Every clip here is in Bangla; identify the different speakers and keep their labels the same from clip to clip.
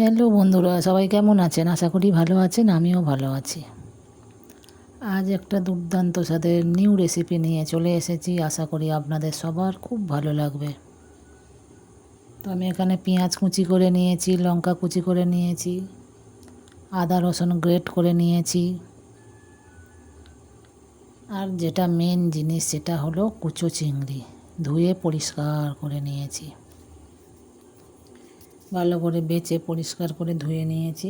Speaker 1: হ্যালো বন্ধুরা, সবাই কেমন আছেন? আশা করি ভালো আছেন, আমিও ভালো আছি। আজ একটা দুর্দান্ত স্বাদের নিউ রেসিপি নিয়ে চলে এসেছি। আশা করি আপনাদের সবার খুব ভালো লাগবে। তো আমি এখানে পেঁয়াজ কুচি করে নিয়েছি, লঙ্কা কুচি করে নিয়েছি, আদা রসুন গ্রেট করে নিয়েছি। আর যেটা মেন জিনিস সেটা হলো কুচো চিংড়ি, ধুয়ে পরিষ্কার করে নিয়েছি। ভালো করে বেছে পরিষ্কার করে ধুয়ে নিয়েছি।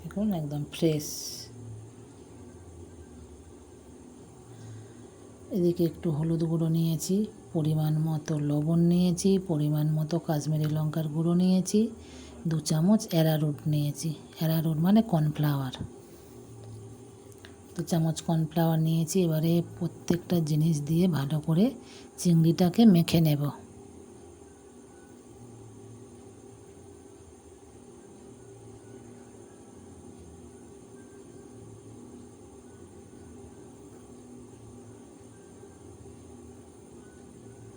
Speaker 1: দেখুন, একদম ফ্রেশ এদিকে একটু হলুদ গুঁড়ো নিয়েছি, পরিমাণ মতো লবণ নিয়েছি, পরিমাণ মতো কাশ্মীরি লঙ্কার গুঁড়ো নিয়েছি, দু চামচ অ্যারারুট নিয়েছি। অ্যারারুট মানে কর্নফ্লাওয়ার। দু চামচ কর্নফ্লাওয়ার নিয়েছি, এবারে প্রত্যেকটা জিনিস দিয়ে ভালো করে চিংড়িটাকে মেখে নেব।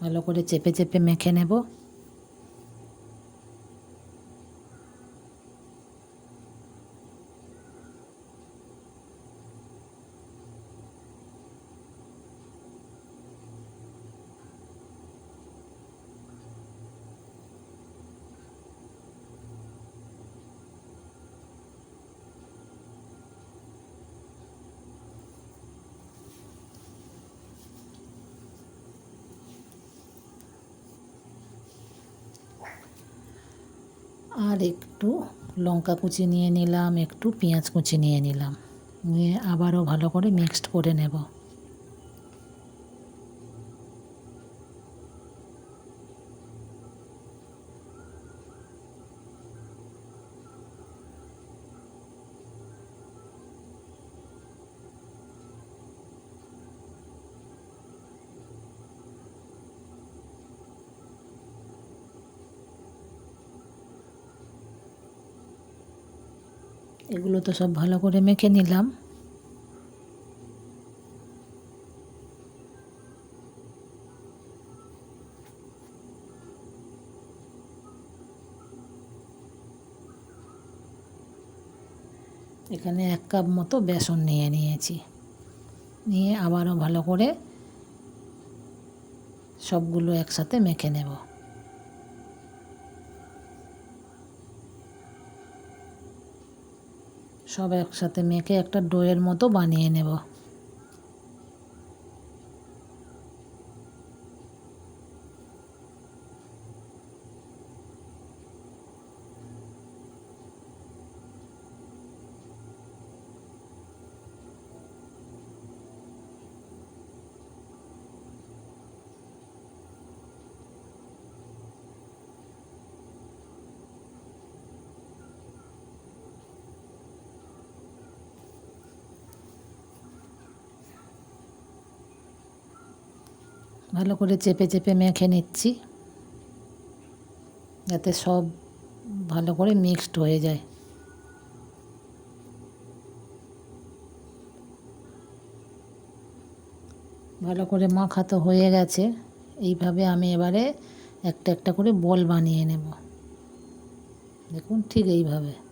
Speaker 1: ভালো করে চেপে চেপে মেখে নেব। আর একটু লঙ্কা কুচি নিয়ে নিলাম, একটু পেঁয়াজ কুচি নিয়ে নিলাম। নিয়ে আবারও ভালো করে মিক্সড করে নেব। এগুলো তো সব ভালো করে মেখে নিলাম। এখানে এক কাপ মতো বেসন নিয়ে নিয়েছি। নিয়ে আবারও ভালো করে সবগুলো একসাথে মেখে নেব। সব একসাথে মেখে একটা ডোয়ের মতো বানিয়ে নেব। ভালো করে চেপে চেপে মেখে নিচ্ছি। যাতে সব ভালো করে মিক্সড হয়ে যায়। ভালো করে মাখা তো হয়ে গেছে। এইভাবে আমি এবারে একটা একটা করে বল বানিয়ে নেব। দেখুন ঠিক এইভাবে।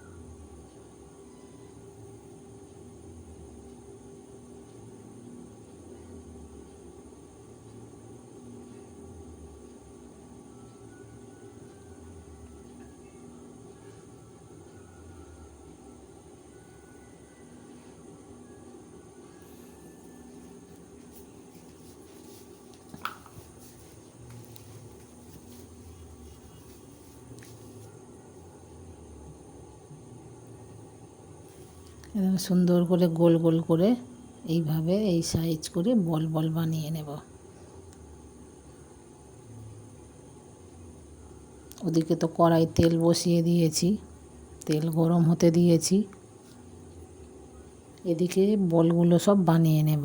Speaker 1: একদম সুন্দর করে গোল গোল করে এইভাবে এই সাইজ করে বল বল বানিয়ে নেব। ওদিকে তো কড়াই তেল বসিয়ে দিয়েছি, তেল গরম হতে দিয়েছি। এদিকে বলগুলো সব বানিয়ে নেব।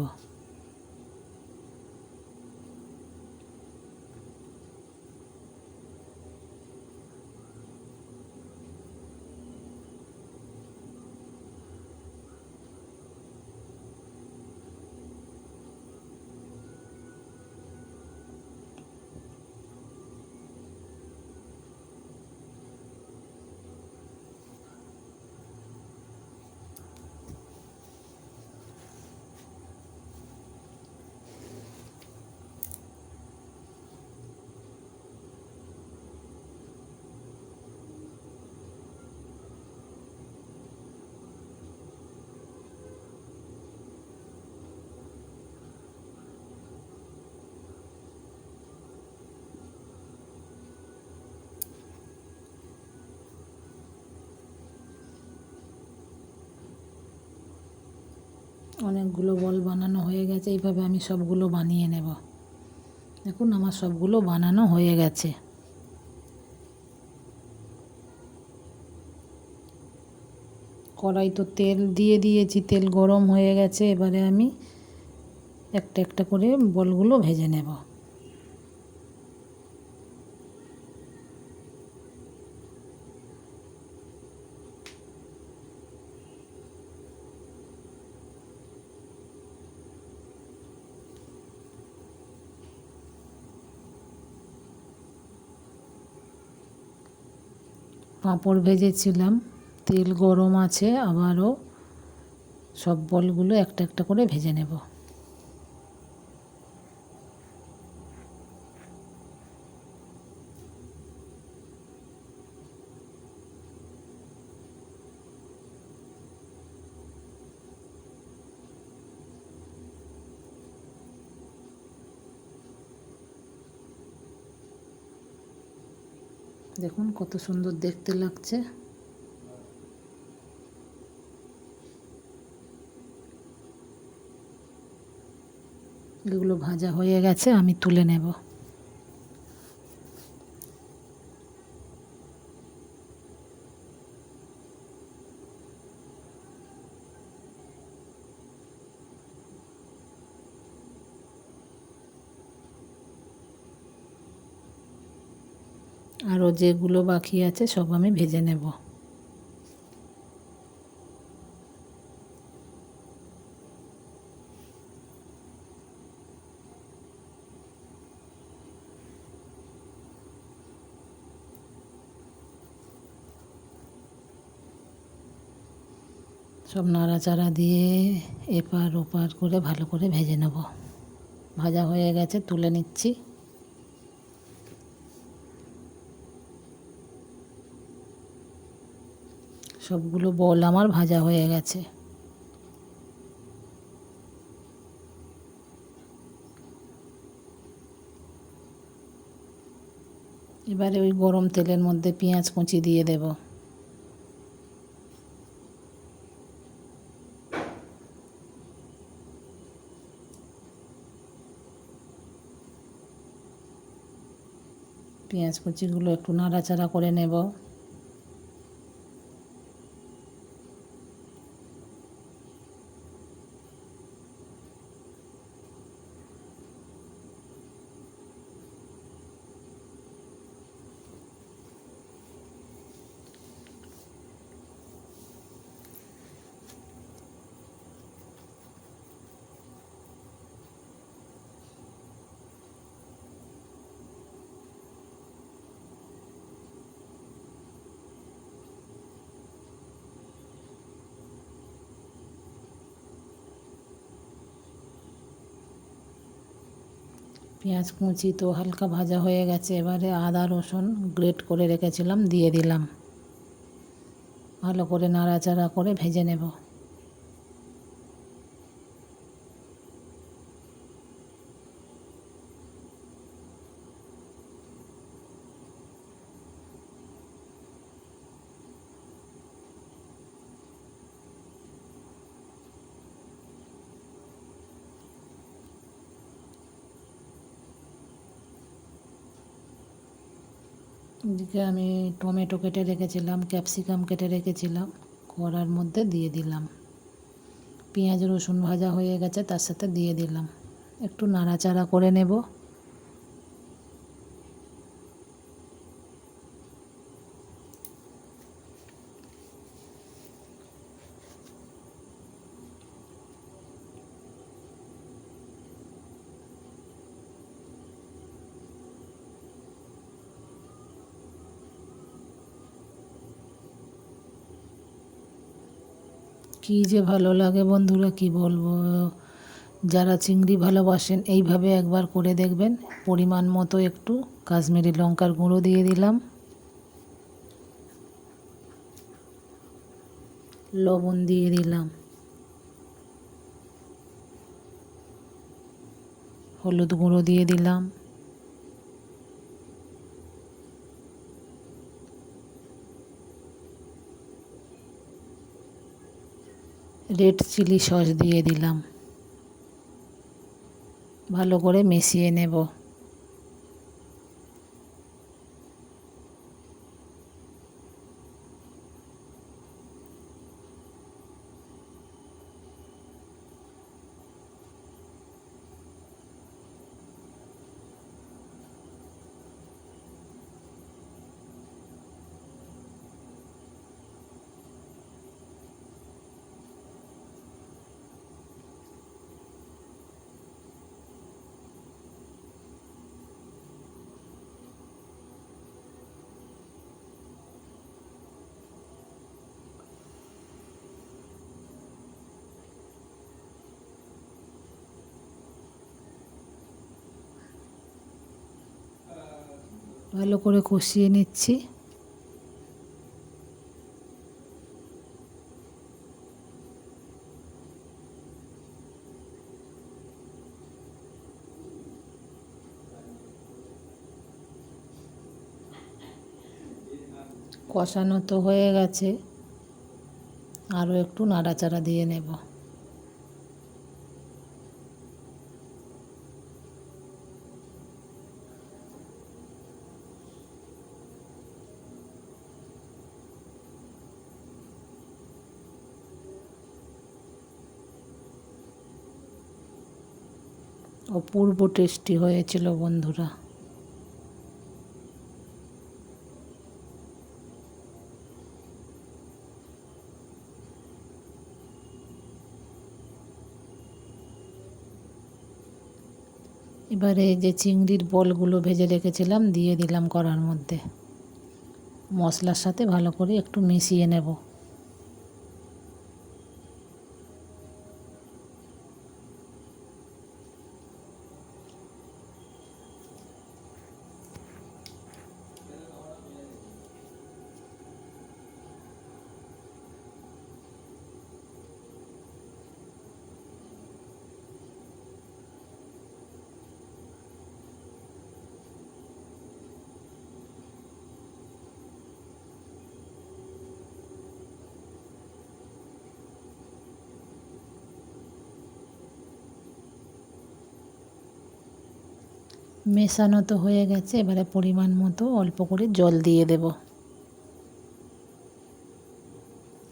Speaker 1: অনেকগুলো বল বানানো হয়ে গেছে, এইভাবে আমি সবগুলো বানিয়ে নেব। দেখুন, আমার সবগুলো বানানো হয়ে গেছে। কড়াই তো তেল দিয়ে দিয়েছি, তেল গরম হয়ে গেছে, এবারে আমি একটা একটা করে বলগুলো ভেজে নেব। পাঁপড় ভেজেছিলাম তেল গরম আছে আবারও সব বলগুলো একটা একটা করে ভেজে নেব দেখুন কত সুন্দর দেখতে লাগছে। এগুলো ভাজা হয়ে গেছে আমি তুলে নেব আরও যেগুলো বাকি আছে সব আমি ভেজে নেব। সব নাড়াচাড়া দিয়ে এপার ওপার করে ভালো করে ভেজে নেব। ভাজা হয়ে গেছে, তুলে নিচ্ছি। সবগুলো বল আমার ভাজা হয়ে গেছে। এবারে ওই গরম তেলের মধ্যে পেঁয়াজ কুচি দিয়ে দেব। পেঁয়াজ কুচিগুলো একটু নাড়াচাড়া করে নেব। পেঁয়াজ কুচি তো হালকা ভাজা হয়ে গেছে, এবারে আদা, রসুন গ্রেট করে রেখেছিলাম, দিয়ে দিলাম। ভালো করে নাড়াচাড়া করে ভেজে নেব। এদিকে আমি টমেটো কেটে রেখেছিলাম, ক্যাপসিকাম কেটে রেখেছিলাম, কড়ার মধ্যে দিয়ে দিলাম। পেঁয়াজ রসুন ভাজা হয়ে গেছে, তার সাথে দিয়ে দিলাম। একটু নাড়াচাড়া করে নেব। কী যে ভালো লাগে বন্ধুরা, কি বলব? যারা চিংড়ি ভালোবাসেন, এইভাবে একবার করে দেখবেন। পরিমাণ মতো একটু কাশ্মীরি লঙ্কার গুঁড়ো দিয়ে দিলাম। লবণ দিয়ে দিলাম। হলুদ গুঁড়ো দিয়ে দিলাম। রেড চিলি সস দিয়ে দিলাম। ভালো করে মিশিয়ে নেব। ভালো করে কষিয়ে নিচ্ছি। কষানো তো হয়ে গেছে। আরও একটু নাড়াচাড়া দিয়ে নেব। অপূর্ব টেস্টি হয়েছিল বন্ধুরা। এবারে যে চিংড়ির বলগুলো ভেজে রেখেছিলাম, দিয়ে দিলাম কড়ার মধ্যে। মশলার সাথে ভালো করে একটু মিশিয়ে নেব। মেশানো তো হয়ে গেছে, এবারে পরিমাণ মতো অল্প করে জল দিয়ে দেব।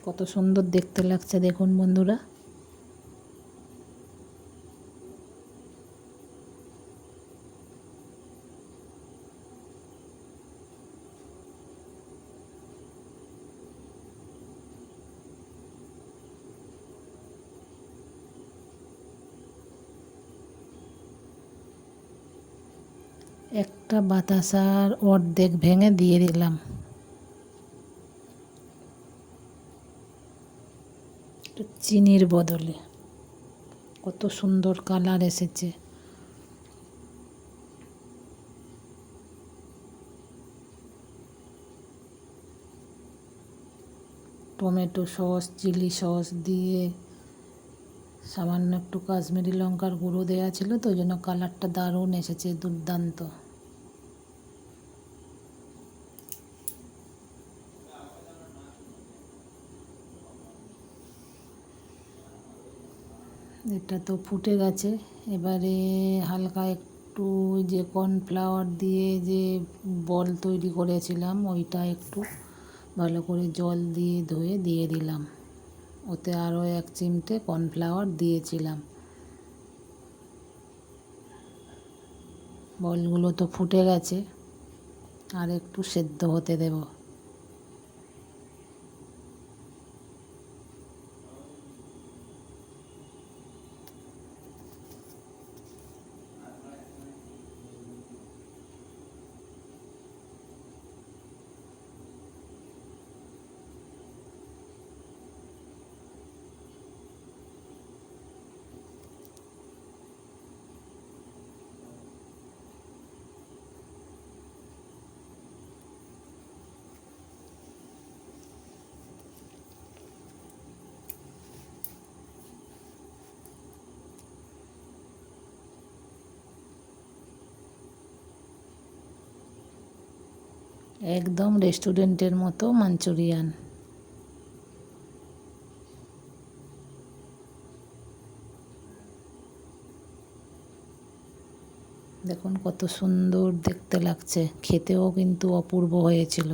Speaker 1: কত সুন্দর দেখতে লাগছে, দেখুন বন্ধুরা। একটা বাতাসার অর্ধেক ভেঙে দিয়ে দিলাম। চিনির বদলে। কত সুন্দর কালার এসেছে। টমেটো সস, চিলি সস দিয়ে সামান্য একটু কাশ্মীরি লঙ্কার গুঁড়ো দেওয়া ছিল, তো ওই জন্য কালারটা দারুণ এসেছে, দুর্দান্ত। এটা তো ফুটে গেছে। এবারে হালকা একটু যে কর্নফ্লাওয়ার দিয়ে যে বল তৈরি করেছিলাম, ওইটা একটু ভালো করে জল দিয়ে ধুয়ে দিয়ে দিলাম। ওতে আরও এক চিমটে কর্নফ্লাওয়ার দিয়েছিলাম। বলগুলো তো ফুটে গেছে, আর একটু সেদ্ধ হতে দেবো। একদম রেস্টুরেন্টের মতো মাঞ্চুরিয়ান। দেখুন কত সুন্দর দেখতে লাগছে। খেতেও কিন্তু অপূর্ব হয়েছিল।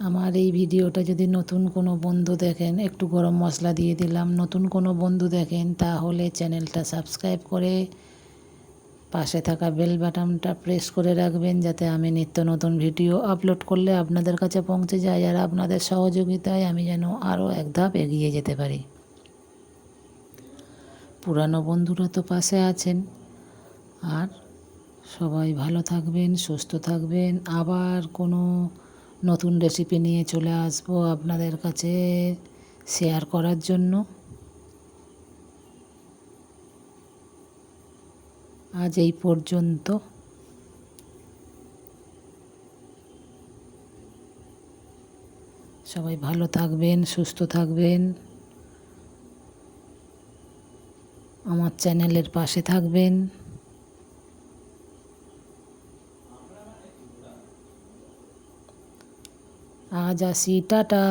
Speaker 1: আমার এই ভিডিওটা যদি নতুন কোনো বন্ধু দেখেন, একটু গরম মশলা দিয়ে দিলাম। নতুন কোনো বন্ধু দেখেন, তাহলে চ্যানেলটা সাবস্ক্রাইব করে পাশে থাকা বেল বাটনটা প্রেস করে রাখবেন, যাতে আমি নিত্য নতুন ভিডিও আপলোড করলে আপনাদের কাছে পৌঁছে যায় আর আপনাদের সহযোগিতায় আমি যেন আরও এক ধাপ এগিয়ে যেতে পারি। পুরানো বন্ধুরা তো পাশে আছেন। আর সবাই ভালো থাকবেন, সুস্থ থাকবেন। আবার কোনো নতুন রেসিপি নিয়ে চলে আসব আপনাদের কাছে শেয়ার করার জন্য। আজ এই পর্যন্ত। সবাই ভালো থাকবেন, সুস্থ থাকবেন। আমার চ্যানেলের পাশে থাকবেন। আজ আসি টাটা।